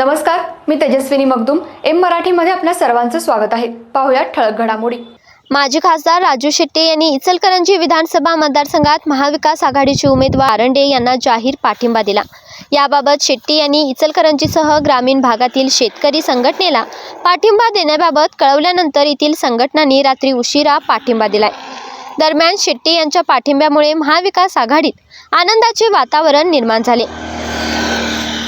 नमस्कार मी तेजस्विनी मगदुम. एम मराठीमध्ये आपल्या सर्वांचं स्वागत आहे. पाहुयात ठळक घडामोडी. माजी खासदार राजू शेट्टे यांनी इचलकरंजी विधानसभा मतदारसंघात महाविकास आघाडीचे उमेदवार आरंडे यांना जाहीर पाठिंबा दिला. याबाबत शेट्टी यांनी इचलकरंजीसह ग्रामीण भागातील शेतकरी संघटनेला पाठिंबा देण्याबाबत कळवल्यानंतर येथील संघटनांनी रात्री उशिरा पाठिंबा दिलाय. दरम्यान शेट्टी यांच्या पाठिंब्यामुळे महाविकास आघाडीत आनंदाचे वातावरण निर्माण झाले.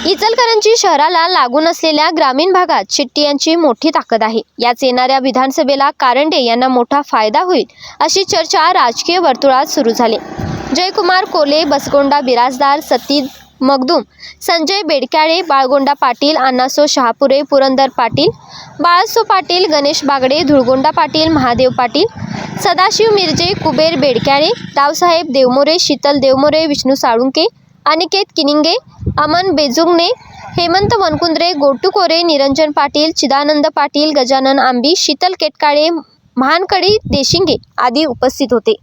इचलकरंजी शहराला लागून असलेल्या ग्रामीण भागात शेट्टी यांची मोठी ताकद आहे. याच येणाऱ्या विधानसभेला कारंडे यांना मोठा फायदा होईल अशी चर्चा राजकीय वर्तुळात सुरू झाली. जयकुमार कोले बसगोंडा बिराजदार सतीद मगदूम संजय बेडक्याळे बाळगोंडा पाटील अण्णासो शहापुरे पुरंदर पाटील बाळासो पाटील गणेश बागडे धुळगोंडा पाटील महादेव पाटील सदाशिव मिरजे कुबेर बेडक्याळे रावसाहेब देवमोरे शीतल देवमोरे विष्णू साळुंके अनिकेत किनिंगे अमन बेजुंगने हेमंत वनकुंद्रे गोटू कोरे निरंजन पाटील चिदानंद पाटील गजानन आंबी शीतल केटकाळे महानकडी देशिंगे आदी उपस्थित होते.